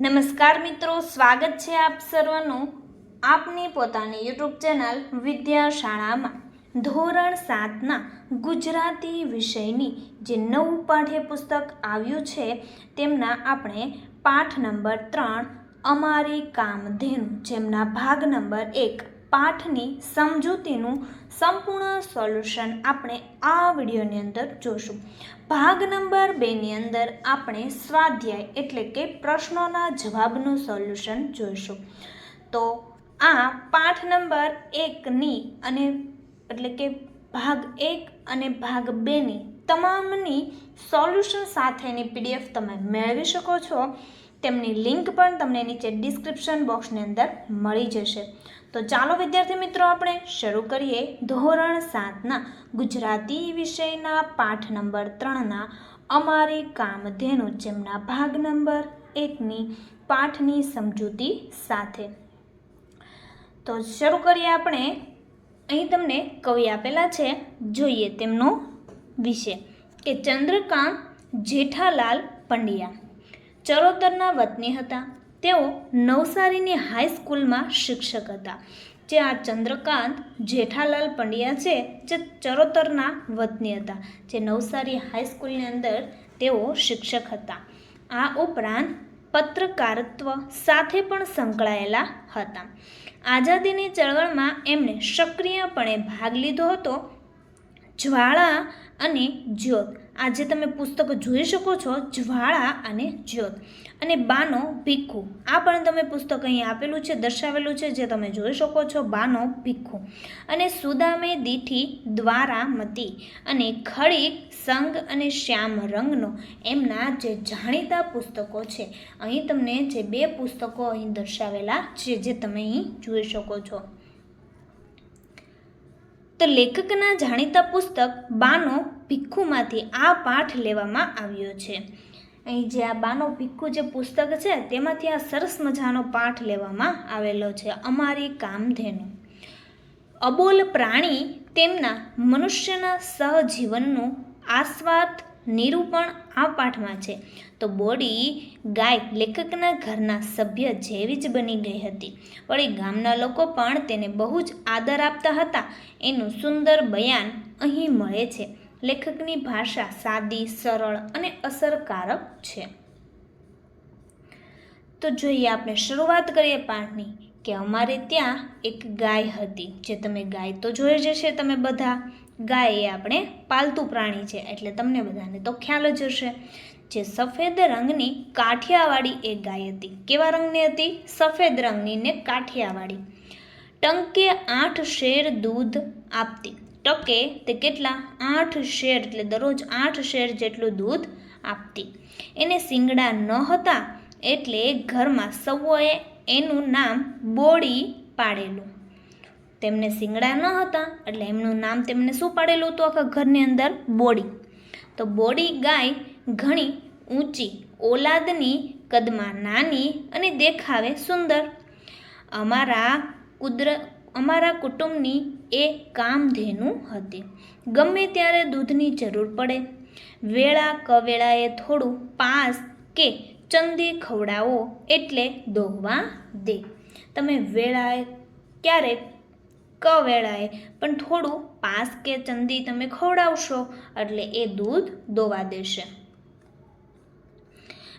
નમસ્કાર મિત્રો, સ્વાગત છે આપ સર્વનું. આપની પોતાની યુટ્યુબ ચેનલ વિદ્યાશાળામાં. ધોરણ સાતના ગુજરાતી વિષયની જે નવું પાઠ્યપુસ્તક આવ્યું છે, તેમના આપણે પાઠ નંબર ત્રણ, અમારી કામધેનુ, જેમના ભાગ નંબર એક. પાઠની સમજૂતીનું સંપૂર્ણ સોલ્યુશન આપણે આ વિડીયોની અંદર જોશું. ભાગ નંબર બેની અંદર આપણે સ્વાધ્યાય એટલે કે પ્રશ્નોના જવાબનું સોલ્યુશન જોઈશું. તો આ પાઠ નંબર એકની અને એટલે કે ભાગ એક અને ભાગ બેની તમામની સોલ્યુશન સાથેની પીડીએફ તમે મેળવી શકો છો. તેમની લિંક પણ તમને નીચે ડિસ્ક્રિપ્શન બોક્સની અંદર મળી જશે. તો ચાલો વિદ્યાર્થી મિત્રો આપણે શરૂ કરીએ ધોરણ સાતના ગુજરાતી વિષયના પાઠ નંબર ત્રણના અમારી કામધેનુ, જેમના ભાગ નંબર એકની પાઠની સમજૂતી સાથે. તો શરૂ કરીએ આપણે. અહીં તમને કવિ આપેલા છે, જોઈએ તેમનો વિષય, કે ચંદ્રકાંત જેઠાલાલ પંડ્યા. ચરોતરના વતની હતા. તેઓ નવસારીની હાઈસ્કૂલમાં શિક્ષક હતા. જે આ ચંદ્રકાંત જેઠાલાલ પંડ્યા છે, જે ચરોતરના વતની હતા, જે નવસારી હાઈસ્કૂલની અંદર તેઓ શિક્ષક હતા. આ ઉપરાંત પત્રકારત્વ સાથે પણ સંકળાયેલા હતા. આઝાદીની ચળવળમાં એમણે સક્રિયપણે ભાગ લીધો હતો. જ્વાળા અને જ્યોત. આજે તમે પુસ્તક જોઈ શકો છો, જ્વાળા અને જ્યોત. અને બાનો ભીખુ. આ પણ તમે પુસ્તક અહીં આપેલું છે, દર્શાવેલું છે, જે તમે જોઈ શકો છો, બાનો ભીખુ. અને સુદામે દીઠી દ્વારામતી અને ખડીક સંગ અને શ્યામ રંગનો એમના જે જાણીતા પુસ્તકો છે. અહીં તમને જે બે પુસ્તકો અહીં દર્શાવેલા છે, જે તમે અહીં જોઈ શકો છો. તો લેખકના જાણીતા પુસ્તક બાનો ભીખુમાંથી આ પાઠ લેવામાં આવ્યો છે. અહીં જે આ બાનો ભીખુ જે પુસ્તક છે, તેમાંથી આ સરસ મજાનો પાઠ લેવામાં આવેલો છે, અમારી કામધેનુ. અબોલ પ્રાણી તેમના મનુષ્યના સહજીવનનું આસ્વાદ નિરૂપણ આ પાઠમાં છે. તો બોડી ગાય લેખકના ઘરના સભ્ય જેવી જ બની ગઈ હતી. વળી ગામના લોકો પણ તેને બહુ જ આદર આપતા હતા. એનું સુંદર બયાન અહીં મળે છે. લેખકની ભાષા સાદી, સરળ અને અસરકારક છે. તો જોઈએ આપણે શરૂઆત કરીએ પાઠની કે અમારે ત્યાં એક ગાય હતી. જે તમે ગાય તો જોઈ જશે તમે બધા. ગાય એ આપણે પાલતુ પ્રાણી છે એટલે તમને બધાને તો ખ્યાલ જ હશે જે સફેદ રંગની કાઠિયાવાડી એ ગાય હતી. કેવા રંગની હતી? સફેદ રંગની ને કાઠિયાવાડી. ટંકે આઠ શેર દૂધ આપતી. ટકે તે કેટલા? આઠ શેર એટલે દરરોજ આઠ શેર જેટલું દૂધ આપતી. એને શિંગડા ન હતા એટલે ઘરમાં સૌએ એનું નામ બોડી પાડેલું. તેમને શિંગડા ન હતા એટલે એમનું નામ તેમને શું પાડેલું હતું આખા ઘરની અંદર? બોડી. તો બોડી ગાય ઘણી ઊંચી, ઓલાદની, કદમાં નાની અને દેખાવે સુંદર. અમારા કુદર, અમારા કુટુંબની એ કામધેનુ હતી. ગમે ત્યારે દૂધની જરૂર પડે, વેળા કવેળાએ થોડું પાસ કે ચંદી ખવડાવો એટલે દોહવા દે. તમે વેળાએ ક્યારેક કવેળાએ. પણ થોડું પાસ કે ચંદી તમે ખવડાવશો, એટલે એ દૂધ દોવા દેશે.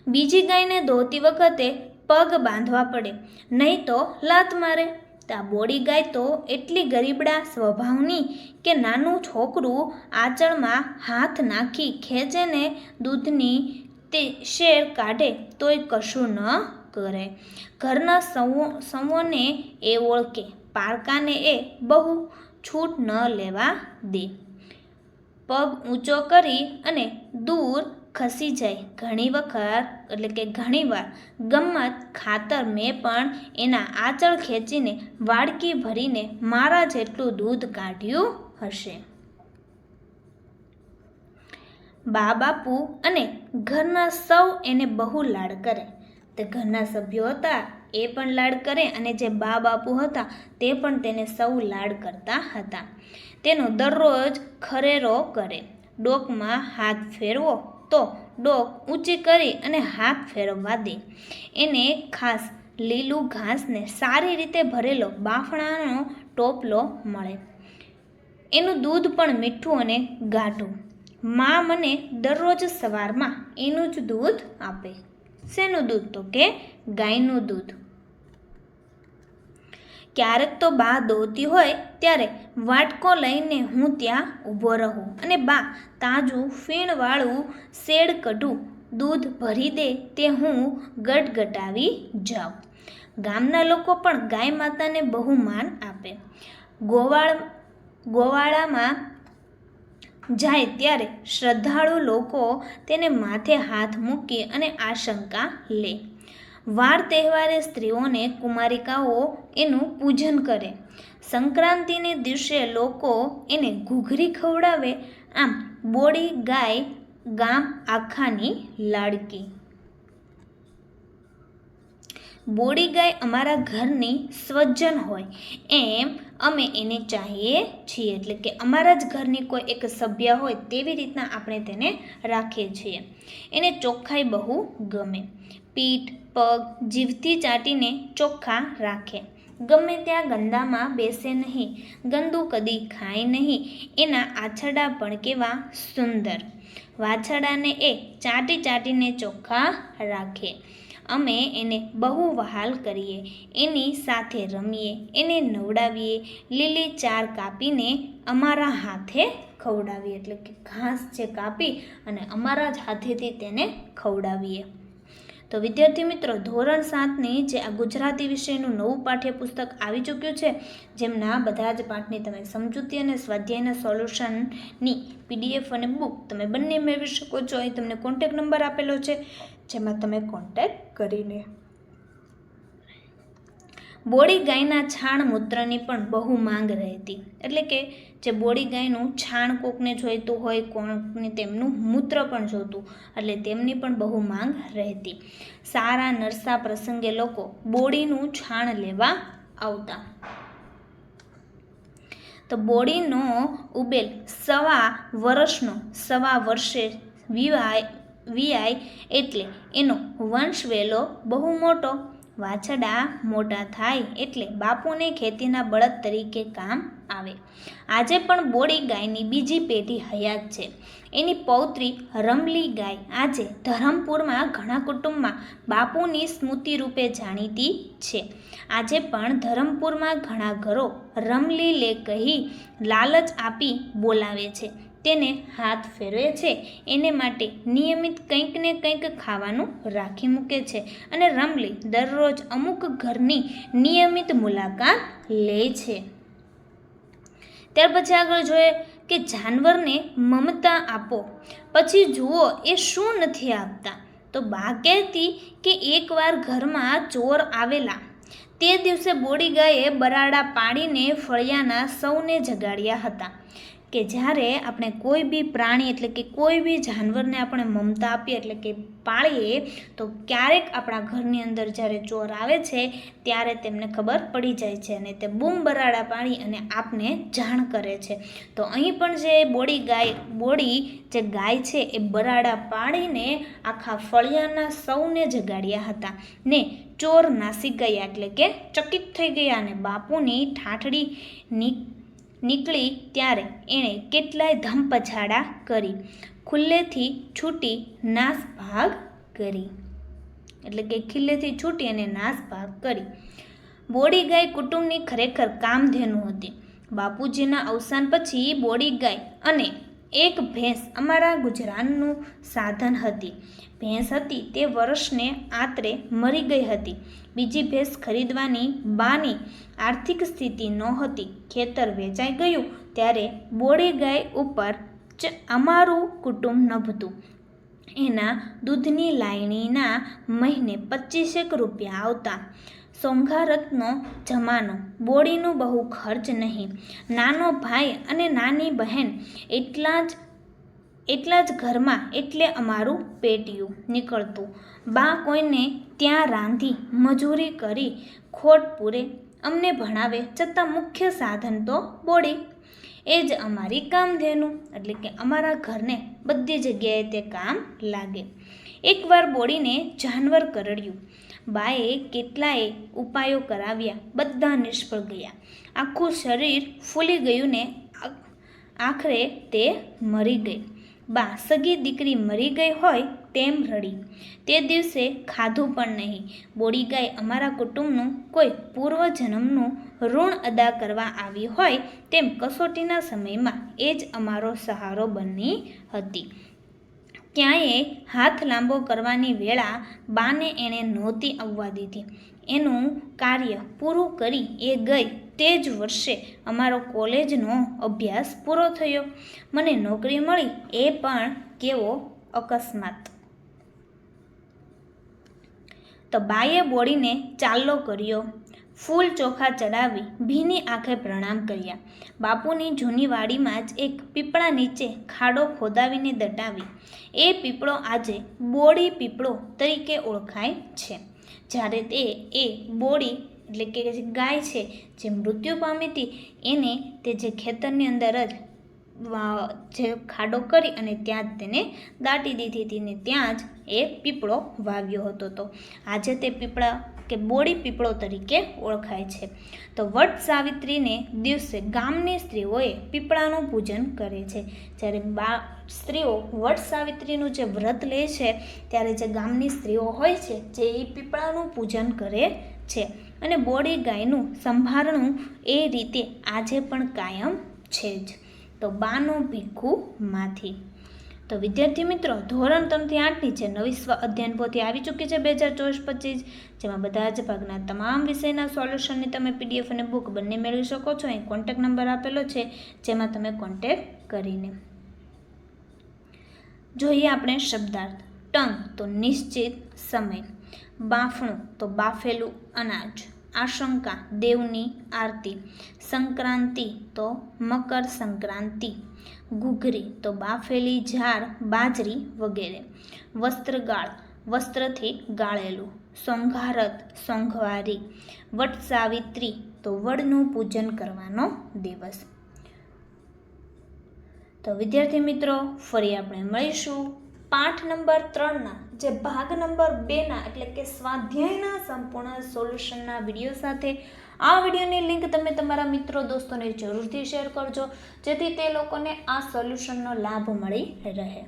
બીજી ગાયને દોતી વખતે પગ બાંધવા પડે, નહીં તો લાત મારે. તા બોડી ગાય તો એટલી ગરીબડા સ્વભાવની કે નાનું છોકરું આચળમાં હાથ નાખી ખેંચે ને દૂધની તે શેર કાઢે, તોય કશું ન કરે. ઘરના સૌ સૌને એ ઓળખે. પારકાને એ બહુ છૂટ ન લેવા દે. પગ ઊંચો કરી અને દૂર ખસી જાય. ઘણી વખત, એટલે કે ઘણીવાર ગમત ખાતર મેં પણ એના આંચળ ખેંચીને વાડકી ભરીને મારા જેટલું દૂધ કાઢ્યું હશે. બા બાપુ અને ઘરના સૌ એને બહુ લાડ કરે. તે ઘરના સભ્યો હતા એ પણ લાડ કરે અને જે બા બાપુ હતા તે પણ તેને સૌ લાડ કરતા હતા. તેનો દરરોજ ખરેરો કરે. ડોકમાં હાથ ફેરવો તો ડોક ઊંચી કરી અને હાથ ફેરવવા દે. એને ખાસ લીલું ઘાસને સારી રીતે ભરેલો બાફણાનો ટોપલો મળે. એનું દૂધ પણ મીઠું અને ગાઢું. મા મને દરરોજ સવારમાં એનું જ દૂધ આપે. શેનું દૂધ તો કે ગાયનું દૂધ? ક્યારેક તો બા દોતી હોય ત્યારે વાટકો લઈને હું ત્યાં ઊભો રહું અને બા તાજું ફીણવાળું શેડ કઢું દૂધ ભરી દે તે હું ગટગટાવી જાઉં. ગામના લોકો પણ ગાય માતાને બહુ માન આપે. ગોવાળ, ગોવાળામાં જાય ત્યારે શ્રદ્ધાળુ લોકો તેને માથે હાથ મૂકી અને આશંકા લે. વાર તહેવારે સ્ત્રીઓને કુમારિકાઓ એનું પૂજન કરે. સંક્રાંતિને દિવસે લોકો એને ઘૂઘરી ખવડાવે. આમ બોડી, ગાય, ગામ આખાની લાડકી. બોડી, ગાય અમારા ઘરની સ્વજન હોય. એમ અમે એને ચાહીએ છીએ. એટલે કે અમારા જ ઘરની કોઈ એક સભ્ય હોય તેવી રીતના આપણે તેને રાખીએ છીએ. એને ચોખ્ખાઈ બહુ ગમે. પીઠ, પગ જીભથી ચાટીને ચોખ્ખા રાખે. ગમે ત્યાં ગંદામાં બેસે નહીં. ગંદુ કદી ખાય નહીં. એના આછડા પણ કેવા સુંદર. વાછડાને એ ચાટી ચાટીને ચોખ્ખા રાખે. અમે એને બહુ વહાલ કરીએ. એની સાથે રમીએ, એને નવડાવીએ, લીલી ચાર કાપીને અમારા હાથે ખવડાવીએ. એટલે કે ઘાસ જે કાપી અને અમારા જ હાથેથી તેને ખવડાવીએ. તો વિદ્યાર્થી મિત્રો, ધોરણ સાતની જે આ ગુજરાતી વિષયનું નવું પાઠ્યપુસ્તક આવી ચૂક્યું છે, જેમના બધા જ પાઠની તમે સમજૂતી અને સ્વાધ્યાયના સોલ્યુશનની પીડીએફ અને બુક તમે બંને મેળવી શકો છો. અહીં તમને કોન્ટેક નંબર આપેલો છે જેમાં તમે કોન્ટેક કરીને. બોડી ગાયના છાણ મૂત્રની પણ બહુ માંગ રહેતી. એટલે કે જે બોડી ગાયનું છાણ કોકને જોઈતું હોય, કોકને તેમનું મૂત્ર પણ જોતું, એટલે તેમની પણ બહુ માંગ રહેતી. સારા નરસા પ્રસંગે લોકો બોડીનું છાણ લેવા આવતા. તો બોડીનો ઉબેલ સવા વર્ષનો, સવા વર્ષે વિવાય વિયાય એટલે એનો વંશવેલો બહુ મોટો. વાછડા મોટા થાય એટલે બાપુને ખેતીના બળદ તરીકે કામ આવે. આજે પણ બોડી ગાયની બીજી પેઢી હયાત છે. એની પૌત્રી રમલી ગાય આજે ધરમપુરમાં ઘણા કુટુંબમાં બાપુની સ્મૃતિ રૂપે જાણીતી છે. આજે પણ ધરમપુરમાં ઘણા ઘરો રમલી લે કહી લાલચ આપી બોલાવે છે. તેને હાથ ફેરવે છે. એને માટે નિયમિત કંઈક ને કંઈક ખાવાનું રાખી મૂકે છે અને રમલી દરરોજ અમુક ઘરની નિયમિત મુલાકાત લે છે. ત્યાર પછી આગળ જોઈએ કે જાનવરને મમતા આપો. પછી જુઓ એ શું નથી આપતા. તો બા કહેતી કે એકવાર ઘરમાં ચોર આવેલા. તે દિવસે બોડી ગાયે બરાડા પાડીને ફળિયાના સૌને જગાડ્યા હતા. કે જ્યારે આપણે કોઈ બી પ્રાણી એટલે કે કોઈ બી જાનવરને આપણે મમતા આપીએ એટલે કે પાળીએ, તો ક્યારેક આપણા ઘરની અંદર જ્યારે ચોર આવે છે, ત્યારે તેમને ખબર પડી જાય છે અને તે બૂમ બરાડા પાડી અને આપને જાણ કરે છે. તો અહીં પણ જે બોડી ગાય, બોડી જે ગાય છે, એ બરાડા પાડીને આખા ફળિયાના સૌને જગાડ્યા હતા ને ચોર નાસી ગયા એટલે કે ચકિત થઈ ગયા અને બાપુની ઠાઠડી ની નીકળી ત્યારે એણે કેટલાય ધમપછાડા કરી. ખુલ્લેથી છૂટી નાસભાગ કરી. એટલે કે ખિલ્લેથી છૂટી અને નાસભાગ કરી. બોડી ગાય કુટુંબની ખરેખર કામધેનુ હતી. બાપુજીના અવસાન પછી બોડી ગાય અને એક ભેંસ અમારા ગુજરાનનું સાધન હતી. ભેંસ હતી તે વર્ષને આત્રે મરી ગઈ હતી. બીજી ભેંસ ખરીદવાની બાની આર્થિક સ્થિતિ નહોતી. ખેતર વેચાઈ ગયું ત્યારે બોડી ગાય ઉપર જ અમારું કુટુંબ નભતું. એના દૂધની લાયણીના મહિને પચીસેક રૂપિયા આવતા. સોંઘારતનો જમાનો. બોડીનું બહુ ખર્ચ નહીં. નાનો ભાઈ અને નાની બહેન એટલા જ એટલા જ ઘરમાં એટલે અમારું પેટીયું નીકળતું. બા કોઈને ત્યાં રાંધી મજૂરી કરી ખોટ પૂરે. અમને ભણાવે છતાં મુખ્ય સાધન તો બોડી એ જ અમારી કામધેનું. એટલે કે અમારા ઘરને બધી જગ્યાએ તે કામ લાગે. એકવાર બોડીને જાનવર કરડ્યું. બાએ કેટલાય ઉપાયો કરાવ્યા. બધા નિષ્ફળ ગયા. આખું શરીર ફૂલી ગયું ને આખરે તે મરી ગઈ. બા, સગી દીકરી મરી ગઈ હોય તેમ રડી. તે દિવસે ખાધું પણ નહીં. બોડી ગાય અમારા કુટુંબનું કોઈ પૂર્વજન્મનું ઋણ અદા કરવા આવી હોય તેમ કસોટીના સમયમાં એ જ અમારો સહારો બની હતી. ક્યાંય હાથ લાંબો કરવાની વેળા બાને એણે નહોતી આવવા દીધી. એનું કાર્ય પૂરું કરી એ ગઈ તે જ વર્ષે અમારો કોલેજનો અભ્યાસ પૂરો થયો. મને નોકરી મળી એ પણ કેવો અકસ્માત. તો બાએ બોળીને ચાલ્લો કર્યો. ફૂલ ચોખા ચડાવી ભીની આંખે પ્રણામ કર્યા. બાપુની જૂની વાડીમાં જ એક પીપળા નીચે ખાડો ખોદાવીને દટાવી. એ પીપળો આજે બોડી પીપળો તરીકે ઓળખાય છે. જ્યારે તે એ બોળી એટલે કે જે ગાય છે, જે મૃત્યુ પામી હતી, એને તે જે ખેતરની અંદર જ જે ખાડો કરી અને ત્યાં જ તેને દાટી દીધી હતી ને ત્યાં જ એ પીપળો વાવ્યો હતો તો. આજે તે પીપળા કે બોડી પીપળો તરીકે ઓળખાય છે. તો વટ સાવિત્રીને દિવસે ગામની સ્ત્રીઓએ પીપળાનું પૂજન કરે છે. જ્યારે બા સ્ત્રીઓ વટ સાવિત્રીનું જે વ્રત લે છે, ત્યારે જે ગામની સ્ત્રીઓ હોય છે, જે એ પીપળાનું પૂજન કરે છે. અને બોડી ગાયનું સંભારણું એ રીતે આજે પણ કાયમ છે જ. તો બાનું ભીખું માથી. તો વિદ્યાર્થી મિત્રો, ધોરણ ત્રણથી આઠની જે નવી સ્વ અધ્યયન પોથી આવી ચૂકી છે બે હજાર ચોવીસ પચીસ, જેમાં બધા જ ભાગના તમામ વિષયના સોલ્યુશનની તમે પીડીએફ અને બુક બંને મેળવી શકો છો. અહીં કોન્ટેક નંબર આપેલો છે, જેમાં તમે કોન્ટેક કરીને. જોઈએ આપણે શબ્દાર્થ. ટંગ તો નિશ્ચિત સમય. બાફણું તો બાફેલું અનાજ. આશંકા, દેવની આરતી. સંક્રાંતિ તો મકર સંક્રાંતિ, ઘૂઘરી તો બાફેલી ઝાર બાજરી વગેરે. વસ્ત્રગાળ, વસ્ત્રથી ગાળેલું. સોંઘારત સોંઘવારી. વટ સાવિત્રી તો વડનું પૂજન કરવાનો દિવસ. તો વિદ્યાર્થી મિત્રો, ફરી આપણે મળીશું. પાઠ નંબર ત્રણના જે ભાગ નંબર બેના એટલે કે સ્વાધ્યાયના સંપૂર્ણ સોલ્યુશનના વીડિયો સાથે આ વિડીયોની લિંક તમે તમારા મિત્રો દોસ્તોને જરૂરથી શેર કરજો જેથી તે લોકોને આ સોલ્યુશનનો લાભ મળી રહે.